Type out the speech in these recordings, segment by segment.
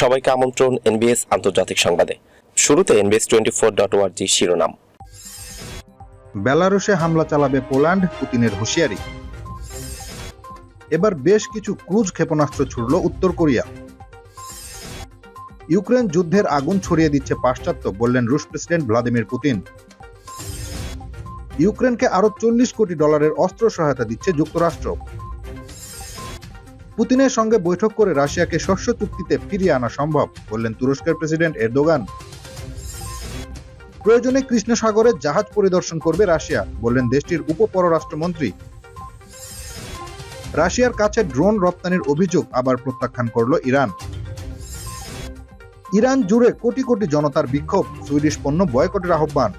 সবাইকে আমন্ত্রণ এনবিএস আন্তর্জাতিক সংবাদে। শুরুতে এনবিএস টোয়েন্টি ফোর ডট ওয়ার্জি শিরোনাম। বেলারুশে হামলা চালাবে পোল্যান্ড, পুতিনের হুঁশিয়ারি। এবার বেশ কিছু ক্রুজ ক্ষেপণাস্ত্র ছুড়ল উত্তর কোরিয়া। ইউক্রেন যুদ্ধের আগুন ছড়িয়ে দিচ্ছে পাশ্চাত্য, বললেন রুশ প্রেসিডেন্ট ভ্লাদিমির পুতিন। ইউক্রেনকে আরও চল্লিশ কোটি ডলারের অস্ত্র সহায়তা দিচ্ছে যুক্তরাষ্ট্র। পুতিনের সঙ্গে বৈঠক করে রাশিয়াকে শস্য চুক্তিতে ফিরিয়ে আনা সম্ভব, বললেন তুরস্কের প্রেসিডেন্ট এরদোগান। প্রয়োজনে কৃষ্ণ সাগরে জাহাজ পরিদর্শন করবে রাশিয়া, বললেন দেশটির উপপররাষ্ট্রমন্ত্রী। রাশিয়ার কাছে ড্রোন রপ্তানির অভিযোগ আবার প্রত্যাখ্যান করল ইরান। ইরান জুড়ে কোটি কোটি জনতার বিক্ষোভ, সুইডিশ পণ্য বয়কটের আহ্বান।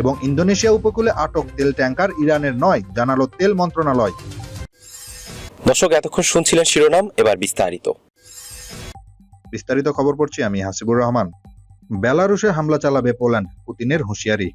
এবং ইন্দোনেশিয়া উপকূলে আটক তেল ট্যাঙ্কার ইরানের নয়, জানালো তেল মন্ত্রণালয়। দর্শক, এতক্ষণ শুনছিলেন শিরোনাম, এবার বিস্তারিত। বিস্তারিত খবর পড়ছি আমি হাসিবুর রহমান। বেলারুশে হামলা চালাবে পোল্যান্ড, পুতিনের হুঁশিয়ারি।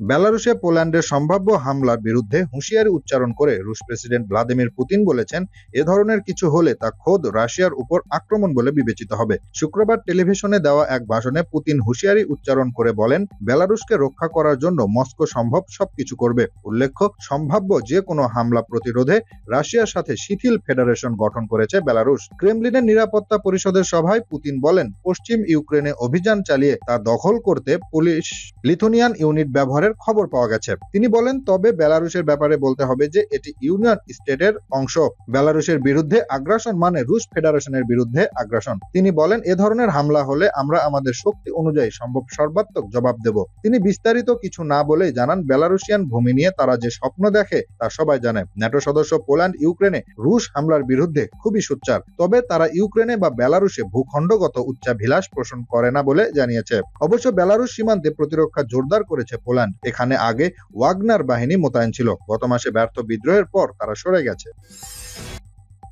বেলারুশে পোল্যান্ডের সম্ভাব্য হামলার বিরুদ্ধে হুঁশিয়ারি উচ্চারণ করে রুশ প্রেসিডেন্ট ভ্লাদিমির পুতিন বলেছেন, এ ধরনের কিছু হলে তা খোদ রাশিয়ার উপর আক্রমণ বলে বিবেচিত হবে। শুক্রবার টেলিভিশনে দেওয়া এক ভাষণে পুতিন হুঁশিয়ারি উচ্চারণ করে বলেন, বেলারুশকে রক্ষা করার জন্য মস্কো সম্ভব সবকিছু করবে। উল্লেখ্য, সম্ভাব্য যে কোনো হামলা প্রতিরোধে রাশিয়ার সাথে শিথিল ফেডারেশন গঠন করেছে বেলারুশ। ক্রেমলিনের নিরাপত্তা পরিষদের সভায় পুতিন বলেন, পশ্চিম ইউক্রেনে অভিযান চালিয়ে তা দখল করতে পুলিশ লিথুনিয়ান ইউনিট ব্যবহারের খবর পাওয়া গেছে। তিনি বলেন, তবে বেলারুশের ব্যাপারে বলতে হবে যে, এটি ইউনিয়ন স্টেটের অংশ। বেলারুশের বিরুদ্ধে আগ্রাসন মানে রুশ ফেডারেশনের বিরুদ্ধে আগ্রাসন। তিনি বলেন, এ ধরনের হামলা হলে আমরা আমাদের শক্তি অনুযায়ী সম্ভব সর্বাত্মক জবাব দেব। তিনি বিস্তারিত কিছু না বলেই জানান, বেলারুশিয়ান ভূমি নিয়ে তারা যে স্বপ্ন দেখে, তা সবাই জানে। ন্যাটো সদস্য পোল্যান্ড, ইউক্রেনে রুশ হামলার বিরুদ্ধে খুবই সোচ্চার। তবে তারা ইউক্রেনে বা বেলারুশে ভূখণ্ডগত উচ্চাভিলাষ পোষণ করে না বলে জানিয়েছে। অবশ্য বেলারুশ সীমান্তে প্রতিরক্ষা জোরদার করেছে পোল্যান্ড। এখানে আগে ওয়াগনার বাহিনী মোতায়েন ছিল। গত মাসে ব্যর্থ বিদ্রোহের পর তারা সরে গেছে।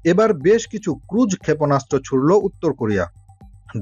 এবার বেশ কিছু ক্রুজ ক্ষেপণাস্ত্র ছুড়ল উত্তর কোরিয়া।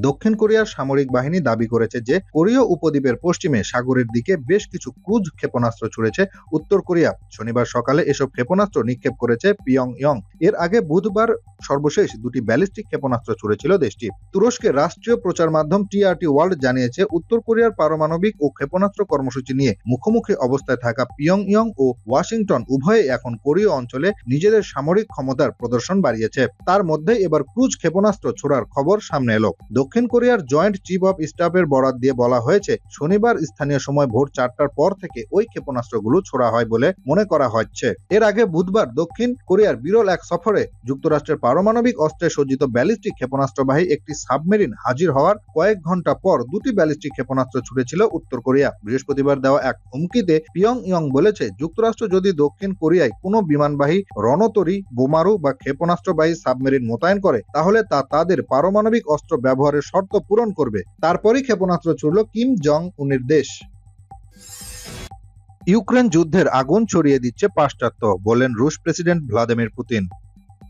দক্ষিণ কোরিয়ার সামরিক বাহিনী দাবি করেছে যে কোরীয় উপদ্বীপের পশ্চিমে সাগরের দিকে বেশ কিছু ক্রুজ ক্ষেপণাস্ত্র ছুড়েছে। উত্তর কোরিয়া শনিবার সকালে এসব ক্ষেপণাস্ত্র নিক্ষেপ করেছে পিয়ং ইয়ং এর আগে বুধবার সর্বশেষ দুটি ব্যালিস্টিক ক্ষেপণাস্ত্র ছুড়েছিল দেশটি। তুরস্কের রাষ্ট্রীয় প্রচার মাধ্যম টিআরটি ওয়ার্ল্ড জানিয়েছে, উত্তর কোরিয়ার পারমাণবিক ও ক্ষেপণাস্ত্র কর্মসূচি নিয়ে মুখোমুখি অবস্থায় থাকা পিয়ং ইয়ং ও ওয়াশিংটন উভয়ে এখন কোরীয় অঞ্চলে নিজেদের সামরিক ক্ষমতার প্রদর্শন বাড়িয়েছে। তার মধ্যে এবার ক্রুজ ক্ষেপণাস্ত্র ছোড়ার খবর সামনে এলো। দক্ষিণ কোরিয়ার জয়েন্ট চিফ অফ স্টাফের বরাত দিয়ে বলা হয়েছে, শনিবার স্থানীয় সময় ভোর চারটার পর থেকে ওই ক্ষেপণাস্ত্রগুলো ছোড়া হয় বলে মনে করা হচ্ছে। এর আগে বুধবার দক্ষিণ কোরিয়ার বিরল এক সফরে যুক্তরাষ্ট্রের পারমাণবিক অস্ত্রে সজ্জিত ব্যালিস্টিক ক্ষেপণাস্ত্রবাহী একটি সাবমেরিন হাজির হওয়ার কয়েক ঘণ্টা পর দুটি ব্যালিস্টিক ক্ষেপণাস্ত্র ছুড়েছিল উত্তর কোরিয়া। বৃহস্পতিবার দেওয়া এক হুমকিতে পিয়ং ইয়ং বলেছে, যুক্তরাষ্ট্র যদি দক্ষিণ কোরিয়ায় কোনো বিমানবাহী রণতরী, বোমারু বা ক্ষেপণাস্ত্রবাহী সাবমেরিন মোতায়েন করে, তাহলে তা তাদের পারমাণবিক অস্ত্র ব্যবহারের শর্ত পূরণ করবে। তারপরেই ক্ষেপণাস্ত্র ছুড়ল কিম জং উনের দেশ। ইউক্রেন যুদ্ধের আগুন ছড়িয়ে দিচ্ছে পাশ্চাত্য বললেন রুশ প্রেসিডেন্ট ভ্লাদিমির পুতিন।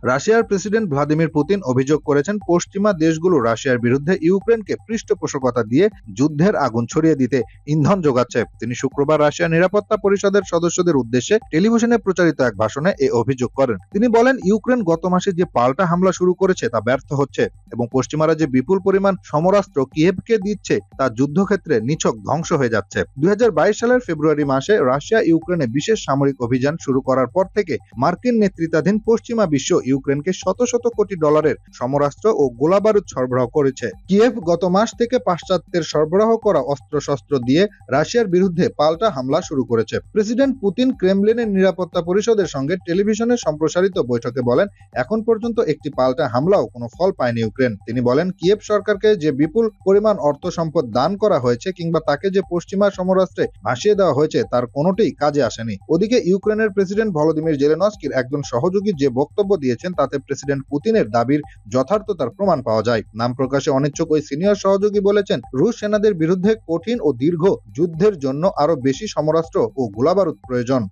রাশিয়ার প্রেসিডেন্ট ভ্লাদিমির পুতিন অভিযোগ করেছেন পশ্চিমা দেশগুলো রাশিয়ার বিরুদ্ধে ইউক্রেনকে পৃষ্ঠপোষকতা দিয়ে যুদ্ধের আগুন ছড়িয়ে দিতে ইন্ধন যোগাচ্ছে। তিনি শুক্রবার রাশিয়ার নিরাপত্তা পরিষদের সদস্যদের উদ্দেশ্যে টেলিভিশনে প্রচারিত এক ভাষণে এ অভিযোগ করেন। তিনি বলেন, ইউক্রেন গত মাসে যে পাল্টা হামলা শুরু করেছে তা ব্যর্থ হচ্ছে এবং পশ্চিমারা যে বিপুল পরিমাণ সমরাস্ত্র কিয়েভকে দিচ্ছে তা যুদ্ধক্ষেত্রে নিছক ধ্বংস হয়ে যাচ্ছে। দুই হাজার বাইশ সালের ফেব্রুয়ারি মাসে রাশিয়া ইউক্রেনে বিশেষ সামরিক অভিযান শুরু করার পর থেকে মার্কিন নেতৃত্বাধীন পশ্চিমা বিশ্ব ইউক্রেনকে শত শত কোটি ডলারের সমরাস্ত্র ও গোলাবারুদ সরবরাহ করেছে। কিয়েভ গত মাস থেকে পাশ্চাত্যের সরবরাহ করা অস্ত্রশস্ত্র দিয়ে রাশিয়ার বিরুদ্ধে পাল্টা হামলা শুরু করেছে। প্রেসিডেন্ট পুতিন ক্রেমলিনের নিরাপত্তা পরিষদের সঙ্গে টেলিভিশনে সম্প্রসারিত বৈঠকে বলেন, এখন পর্যন্ত একটি পাল্টা হামলাও কোনো ফল পায়নি ইউক্রেন। তিনি বলেন, কিয়েভ সরকারকে যে বিপুল পরিমাণ অর্থ সম্পদ দান করা হয়েছে কিংবা তাকে যে পশ্চিমা সমরাস্ত্রে ভাসিয়ে দেওয়া হয়েছে, তার কোনোটিই কাজে আসেনি। ওদিকে ইউক্রেনের প্রেসিডেন্ট ভলোদিমির জেলেনস্কির একজন সহযোগী যে বক্তব্য দিয়েছেন, তাতে প্রেসিডেন্ট পুতিনের দাবির যথার্থতার প্রমাণ পাওয়া যায়। নাম প্রকাশে অনিচ্ছুক ওই সিনিয়র সহযোগী বলেছেন, রুশ সেনাদের বিরুদ্ধে কঠিন ও দীর্ঘ যুদ্ধের জন্য আরও বেশি সমরাস্ত্র ও গোলাবারুদ প্রয়োজন।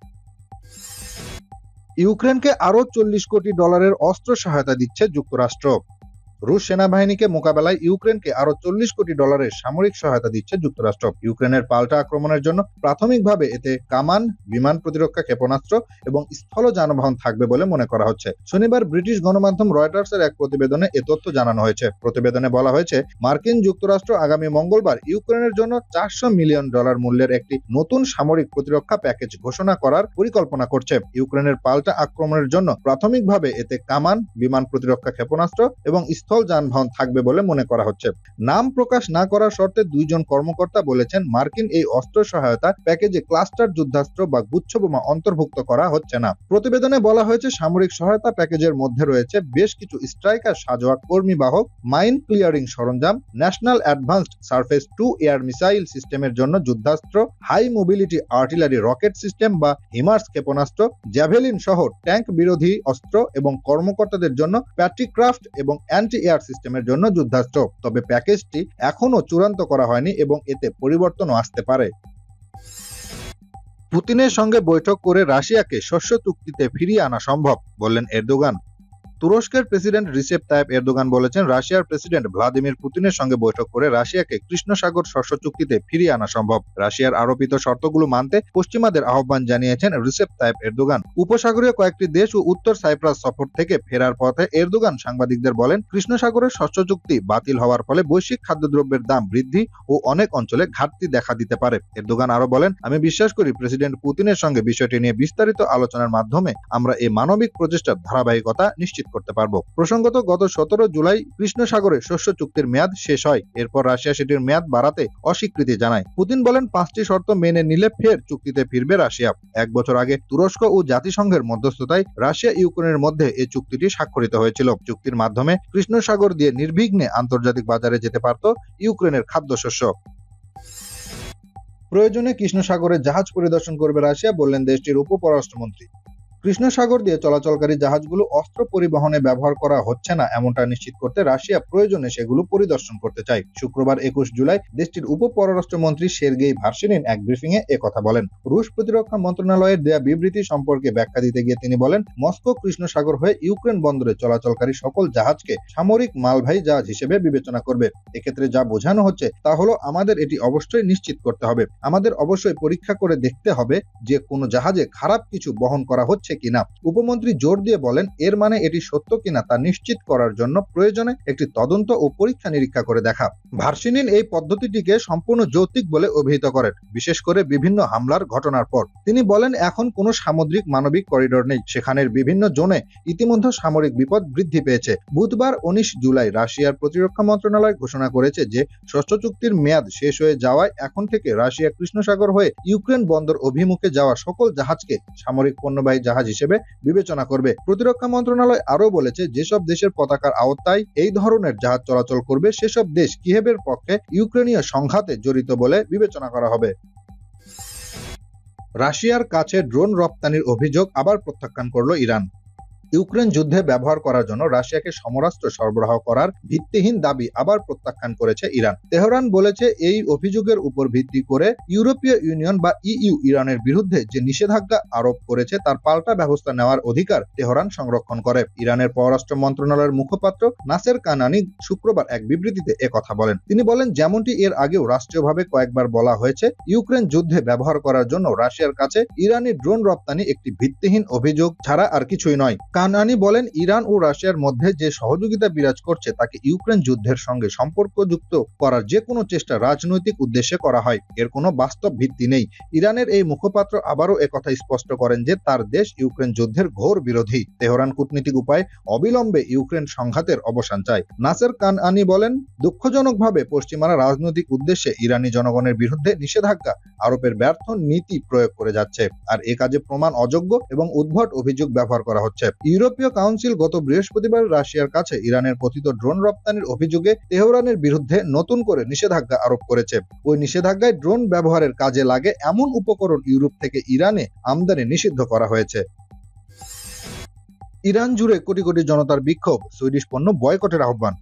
ইউক্রেনকে আরও চল্লিশ কোটি ডলারের অস্ত্র সহায়তা দিচ্ছে যুক্তরাষ্ট্র। রুশ সেনাবাহিনীকে মোকাবেলায় ইউক্রেনকে আরও চল্লিশ কোটি ডলারের সামরিক সহায়তা দিচ্ছে যুক্তরাষ্ট্র। ইউক্রেনের পাল্টা আক্রমণের জন্য প্রাথমিকভাবে এতে কামান, বিমান প্রতিরক্ষা ক্ষেপণাস্ত্র এবং স্থল যানবাহন থাকবে বলে মনে করা হচ্ছে। শনিবার ব্রিটিশ গণমাধ্যম রয়টার্সের এক প্রতিবেদনে এ তথ্য জানানো হয়েছে। প্রতিবেদনে বলা হয়েছে, মার্কিন যুক্তরাষ্ট্র আগামী মঙ্গলবার ইউক্রেনের জন্য চারশো মিলিয়ন ডলার মূল্যের একটি নতুন সামরিক প্রতিরক্ষা প্যাকেজ ঘোষণা করার পরিকল্পনা করছে। ইউক্রেনের পাল্টা আক্রমণের জন্য প্রাথমিকভাবে এতে কামান, বিমান প্রতিরক্ষা ক্ষেপণাস্ত্র এবং স্থল যানবাহন থাকবে বলে মনে করা হচ্ছে। নাম প্রকাশ না করার শর্তে দুইজন কর্মকর্তা বলেছেন মার্কিন এই অস্ত্র সহায়তা প্যাকেজে ক্লাস্টার, যুদ্ধাস্ত্র বা গুচ্ছবোমা অন্তর্ভুক্ত করা হচ্ছে না। প্রতিবেদনে বলা হয়েছে, সামরিক সহায়তা প্যাকেজের মধ্যে রয়েছে বেশ কিছু স্ট্রাইকার সাজোয়া কর্মী বাহক মাইন ক্লিয়ারিং সরঞ্জাম, national advanced surface to air missile সিস্টেমের জন্য যুদ্ধাস্ত্র, high mobility artillery rocket system বা হিমার্স ক্ষেপণাস্ত্র, জ্যাভেলিন সহ ট্যাঙ্ক বিরোধী অস্ত্র এবং কর্মকর্তাদের জন্য প্যাট্রিক্রাফট এবং অ্যান্টি এয়ার সিস্টেমের জন্য যুদ্ধাস্ত্র, তবে প্যাকেজটি এখনও চূড়ান্ত করা হয়নি এবং এতে পরিবর্তনও আসতে পারে। পুতিনের সঙ্গে বৈঠক করে রাশিয়াকে শস্য চুক্তিতে ফিরিয়ে আনা সম্ভব, বললেন এরদোগান। তুরস্কের প্রেসিডেন্ট রিসেপ তাইপ এরদোগান বলেছেন, রাশিয়ার প্রেসিডেন্ট ভ্লাদিমির পুতিনের সঙ্গে বৈঠক করে রাশিয়াকে কৃষ্ণ সাগর শস্য চুক্তিতে ফিরিয়ে আনা সম্ভব। রাশিয়ার আরোপিত শর্তগুলো মানতে পশ্চিমাদের আহ্বান জানিয়েছেন রিসেপ তাইপ এরদোগান। উপসাগরীয় কয়েকটি দেশ ও উত্তর সাইপ্রাস সফর থেকে ফেরার পথে এরদোগান সাংবাদিকদের বলেন কৃষ্ণ সাগরের শস্য চুক্তি বাতিল হওয়ার ফলে বৈশ্বিক খাদ্যদ্রব্যের দাম বৃদ্ধি ও অনেক অঞ্চলে ঘাটতি দেখা দিতে পারে। এরদোগান আরও বলেন, আমি বিশ্বাস করি প্রেসিডেন্ট পুতিনের সঙ্গে বিষয়টি নিয়ে বিস্তারিত আলোচনার মাধ্যমে আমরা এই মানবিক প্রচেষ্টার ধারাবাহিকতা নিশ্চিত করতে পারব। প্রসঙ্গত, গত সতেরো জুলাই কৃষ্ণ সাগরে শস্য চুক্তির মেয়াদ শেষ হয়। এরপর রাশিয়া সেটির মেয়াদ বাড়াতে অস্বীকৃতি জানায়। পুতিন বলেন, পাঁচটি শর্ত মেনে নিলে ফের চুক্তিতে ফিরবে রাশিয়া। এক বছর আগে তুরস্ক ও জাতিসংঘের মধ্যস্থতায় রাশিয়া ইউক্রেনের মধ্যে এই চুক্তিটি স্বাক্ষরিত হয়েছিল। চুক্তির মাধ্যমে কৃষ্ণ সাগর দিয়ে নির্বিঘ্নে আন্তর্জাতিক বাজারে যেতে পারত ইউক্রেনের খাদ্যশস্য। প্রয়োজনে কৃষ্ণ সাগরে জাহাজ পরিদর্শন করবে রাশিয়া, বললেন দেশটির উপপররাষ্ট্রমন্ত্রী কৃষ্ণ সাগর দিয়ে চলাচলকারী জাহাজগুলো অস্ত্র পরিবহনে ব্যবহার করা হচ্ছে না, এমনটা নিশ্চিত করতে রাশিয়া প্রয়োজনে সেগুলো পরিদর্শন করতে চায়। শুক্রবার একুশ জুলাই দেশটির উপপররাষ্ট্রমন্ত্রী সের্গেই ভার্সিনিন এক ব্রিফিং এ একথা বলেন। রুশ প্রতিরক্ষা মন্ত্রণালয়ের দেয়া বিবৃতি সম্পর্কে ব্যাখ্যা দিতে গিয়ে তিনি বলেন, মস্কো কৃষ্ণ সাগর হয়ে ইউক্রেন বন্দরে চলাচলকারী সকল জাহাজকে সামরিক মালবাহী জাহাজ হিসেবে বিবেচনা করবে। এক্ষেত্রে যা বোঝানো হচ্ছে তা হলো আমাদের এটি অবশ্যই নিশ্চিত করতে হবে। আমাদের অবশ্যই পরীক্ষা করে দেখতে হবে যে কোনো জাহাজে খারাপ কিছু বহন করা হচ্ছে কিনা? উপমন্ত্রী জোর দিয়ে বলেন, এর মানে এটি সত্য কিনা তা নিশ্চিত করার জন্য প্রয়োজনে একটি তদন্ত ও পরীক্ষা নিরীক্ষা করে দেখা। ভার্সিনিন এই পদ্ধতিটিকে সম্পূর্ণ যৌক্তিক বলে অভিহিত করেন, বিশেষ করে বিভিন্ন হামলার ঘটনার পর। তিনি বলেন, এখন কোনো সামুদ্রিক মানবিক করিডোর নেই। সেখানের বিভিন্ন জোনে ইতিমধ্যে সামরিক বিপদ বৃদ্ধি পেয়েছে। বুধবার উনিশ জুলাই রাশিয়ার প্রতিরক্ষা মন্ত্রণালয় ঘোষণা করেছে যে, ষষ্ঠ চুক্তির মেয়াদ শেষ হয়ে যাওয়ায় এখন থেকে রাশিয়া কৃষ্ণসাগর হয়ে ইউক্রেন বন্দর অভিমুখে যাওয়া সকল জাহাজকে সামরিক পণ্যবাহী জাহাজ হিসেবে বিবেচনা করবে। প্রতিরক্ষা মন্ত্রণালয় আরও বলেছে, যেসব দেশের পতাকার আওতায় এই ধরনের জাহাজ চলাচল করবে, সেসব দেশ কিহেবের পক্ষে ইউক্রেনীয় সংঘাতে জড়িত বলে বিবেচনা করা হবে। রাশিয়ার কাছে ড্রোন রপ্তানির অভিযোগ আবার প্রত্যাখ্যান করল ইরান। ইউক্রেন যুদ্ধে ব্যবহার করার জন্য রাশিয়াকে সমরাস্ত্র সরবরাহ করার ভিত্তিহীন দাবি আবার প্রত্যাখ্যান করেছে ইরান। তেহরান বলেছে এই অভিযোগের উপর ভিত্তি করে ইউরোপীয় ইউনিয়ন বা ইইউ ইরানের বিরুদ্ধে যে নিষেধাজ্ঞা আরোপ করেছে, তার পাল্টা ব্যবস্থা নেওয়ার অধিকার তেহরান সংরক্ষণ করে। ইরানের পররাষ্ট্র মন্ত্রণালয়ের মুখপাত্র নাসের কানানি শুক্রবার এক বিবৃতিতে একথা বলেন। তিনি বলেন, যেমনটি এর আগেও রাষ্ট্রীয়ভাবে কয়েকবার বলা হয়েছে, ইউক্রেন যুদ্ধে ব্যবহার করার জন্য রাশিয়ার কাছে ইরানি ড্রোন রপ্তানি একটি ভিত্তিহীন অভিযোগ ছাড়া আর কিছুই নয়। কানানি বলেন ইরান ও রাশিয়ার মধ্যে যে সহযোগিতা বিরাজ করছে, তাকে ইউক্রেন যুদ্ধের সঙ্গে সম্পর্কযুক্ত করার যে কোনো চেষ্টা রাজনৈতিক উদ্দেশ্যে করা হয়, এর কোনো বাস্তব ভিত্তি নেই। ইরানের এই মুখপাত্র আবারও একথা স্পষ্ট করেন যে, তার দেশ ইউক্রেন যুদ্ধের ঘোর বিরোধী। তেহরান কূটনীতিক উপায় অবিলম্বে ইউক্রেন সংঘাতের অবসান চায়। নাসের কানআনি বলেন, দুঃখজনকভাবে পশ্চিমারা রাজনৈতিক উদ্দেশ্যে ইরানি জনগণের বিরুদ্ধে নিষেধাজ্ঞা, আরোপের ব্যর্থ নীতি প্রয়োগ করে যাচ্ছে। আর এ কাজে প্রমাণ অযোগ্য এবং উদ্ভট অভিযোগ ব্যবহার করা হচ্ছে। ইউরোপীয় কাউন্সিল গত বৃহস্পতিবার রাশিয়ার কাছে ইরানের কথিত ড্রোন রপ্তানির অভিযোগে তেহরানের বিরুদ্ধে নতুন করে নিষেধাজ্ঞা আরোপ করেছে। ওই নিষেধাজ্ঞায় ড্রোন ব্যবহারের কাজে লাগে এমন উপকরণ ইউরোপ থেকে ইরানে আমদানি নিষিদ্ধ করা হয়েছে। ইরান জুড়ে কোটি কোটি জনতার বিক্ষোভ, সুইডিশ পণ্য বয়কটের আহ্বান।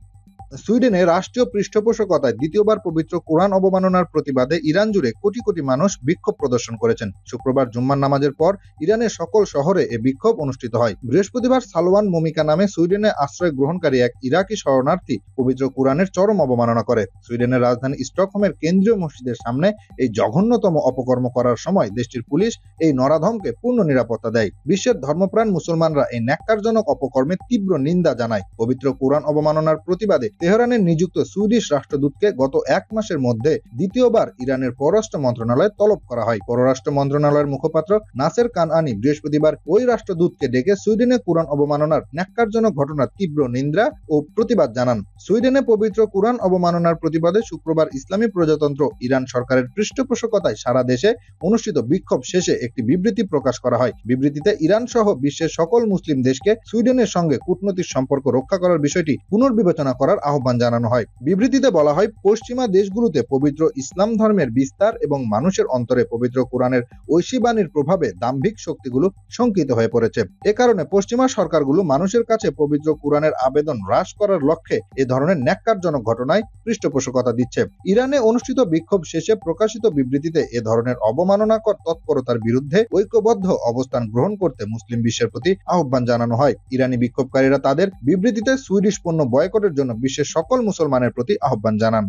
সুইডেনে রাষ্ট্রীয় পৃষ্ঠপোষকতায় দ্বিতীয়বার পবিত্র কোরআন অবমাননার প্রতিবাদে ইরান জুড়ে কোটি কোটি মানুষ বিক্ষোভ প্রদর্শন করেছেন। শুক্রবার জুম্মার নামাজের পর ইরানের সকল শহরে এ বিক্ষোভ অনুষ্ঠিত হয়। বৃহস্পতিবার সালওয়ান মমিকা নামে সুইডেনে আশ্রয় গ্রহণকারী এক ইরাকি শরণার্থী পবিত্র কোরআনের চরম অবমাননা করে। সুইডেনের রাজধানী স্টকহোমের কেন্দ্রীয় মসজিদের সামনে এই জঘন্যতম অপকর্ম করার সময় দেশটির পুলিশ এই নরাধমকে পূর্ণ নিরাপত্তা দেয়। বিশ্বের ধর্মপ্রাণ মুসলমানরা এই ন্যাক্কারজনক অপকর্মে তীব্র নিন্দা জানায়। পবিত্র কোরআন অবমাননার প্রতিবাদে তেহরানে নিযুক্ত সুইডিশ রাষ্ট্রদূতকে গত এক মাসের মধ্যে দ্বিতীয়বার ইরানের পররাষ্ট্র মন্ত্রণালয়ে তলব করা হয়। পররাষ্ট্র মন্ত্রণালয়ের মুখপাত্র নাসের কানআনি বৃহস্পতিবার ওই রাষ্ট্রদূতকে ডেকে সুইডেনে কোরআন অবমাননার ন্যাক্কারজনক ঘটনার তীব্র নিন্দা ও প্রতিবাদ জানান। সুইডেনে পবিত্র কোরআন অবমাননার প্রতিবাদে শুক্রবার ইসলামী প্রজাতন্ত্র ইরান সরকারের পৃষ্ঠপোষকতায় সারা দেশে অনুষ্ঠিত বিক্ষোভ শেষে একটি বিবৃতি প্রকাশ করা হয়। বিবৃতিতে ইরান সহ বিশ্বের সকল মুসলিম দেশকে সুইডেনের সঙ্গে কূটনৈতিক সম্পর্ক রক্ষা করার বিষয়টি পুনর্বিবেচনা করার আহ্বান জানানো হয়। বিবৃতিতে বলা হয়, পশ্চিমা দেশগুলোতে পবিত্র ইসলাম ধর্মের বিস্তার এবং মানুষের অন্তরে পবিত্র কোরআনের ঐশীবাণীর প্রভাবে দাম্ভিক শক্তিগুলো শঙ্কিত হয়ে পড়েছে। এ কারণে পশ্চিমা সরকারগুলো মানুষের কাছে পবিত্র কোরআনের আবেদন হ্রাস করার লক্ষ্যে এ ধরনের ন্যাক্কারজনক ঘটনায় পৃষ্ঠপোষকতা দিচ্ছে। ইরানে অনুষ্ঠিত বিক্ষোভ শেষে প্রকাশিত বিবৃতিতে এ ধরনের অবমাননাকর তৎপরতার বিরুদ্ধে ঐক্যবদ্ধ অবস্থান গ্রহণ করতে মুসলিম বিশ্বের প্রতি আহ্বান জানানো হয়। ইরানি বিক্ষোভকারীরা তাদের বিবৃতিতে সুইডিশ পণ্য বয়কটের জন্য বিশ্বের সকল মুসলমানের প্রতি আহ্বান জানান।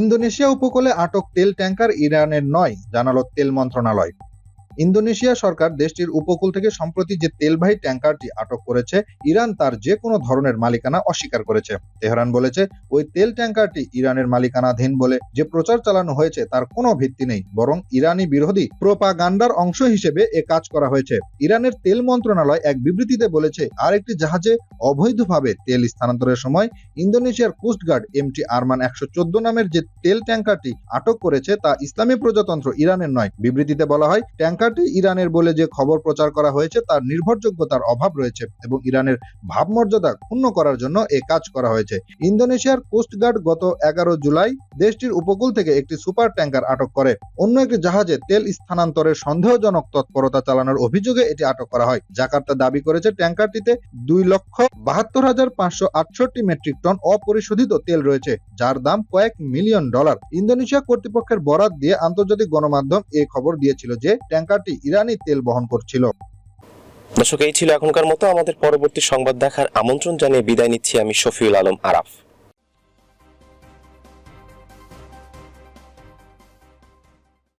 ইন্দোনেশিয়া উপকূলে আটক তেল ট্যাঙ্কার ইরানের নয়, জানালো তেল মন্ত্রণালয়। ইন্দোনেশিয়া সরকার দেশটির উপকূল থেকে সম্প্রতি যে তেলবাহী ট্যাঙ্কারটি আটক করেছে, ইরান তার যে কোনো ধরনের মালিকানা অস্বীকার করেছে। তেহরান বলেছে, ওই তেল ট্যাঙ্কারটি ইরানের মালিকানাধীন বলে যে প্রচার চালানো হয়েছে তার কোনো ভিত্তি নেই, বরং ইরানি বিরোধী প্রোপাগান্ডার অংশ হিসেবে এ কাজ করা হয়েছে। ইরানের তেল মন্ত্রণালয় এক বিবৃতিতে বলেছে, আরেকটি জাহাজে অবৈধভাবে তেল স্থানান্তরের সময় ইন্দোনেশিয়ার কোস্টগার্ড এমটি আরমান একশো চোদ্দ নামের যে তেল ট্যাঙ্কারটি আটক করেছে তা ইসলামী প্রজাতন্ত্র ইরানের নয়। বিবৃতিতে বলা হয় ট্যাঙ্কারটি ইরানের বলে যে খবর প্রচার করা হয়েছে, তার নির্ভরযোগ্যতার অভাব রয়েছে এবং ইরানের ভাবমর্যাদা ক্ষুণ্ণ করার জন্য এ কাজ করা হয়েছে। ইন্দোনেশিয়ার কোস্টগার্ড গত এগারো জুলাই দেশটির উপকূল থেকে একটি সুপার ট্যাঙ্কার আটক করে। অন্য একটি জাহাজে তেল স্থানান্তরের সন্দেহজনক তৎপরতা চালানোর অভিযোগে এটি আটক করা হয়। জাকার্তা দাবি করেছে, ট্যাঙ্কারটিতে দুই লক্ষ বাহাত্তর হাজার পাঁচশো আটষট্টি মেট্রিক টন অপরিশোধিত তেল রয়েছে, যার দাম কয়েক মিলিয়ন ডলার। ইন্দোনেশিয়া কর্তৃপক্ষের বরাত দিয়ে আন্তর্জাতিক গণমাধ্যম এ খবর দিয়েছিল যে ট্যাঙ্কারটি ইরানি তেল বহন করছিল। দর্শক, এই ছিল এখনকার মতো। আমাদের পরবর্তী সংবাদ দেখার আমন্ত্রণ জানিয়ে বিদায় নিচ্ছি আমি শফিউল আলম আরাফ।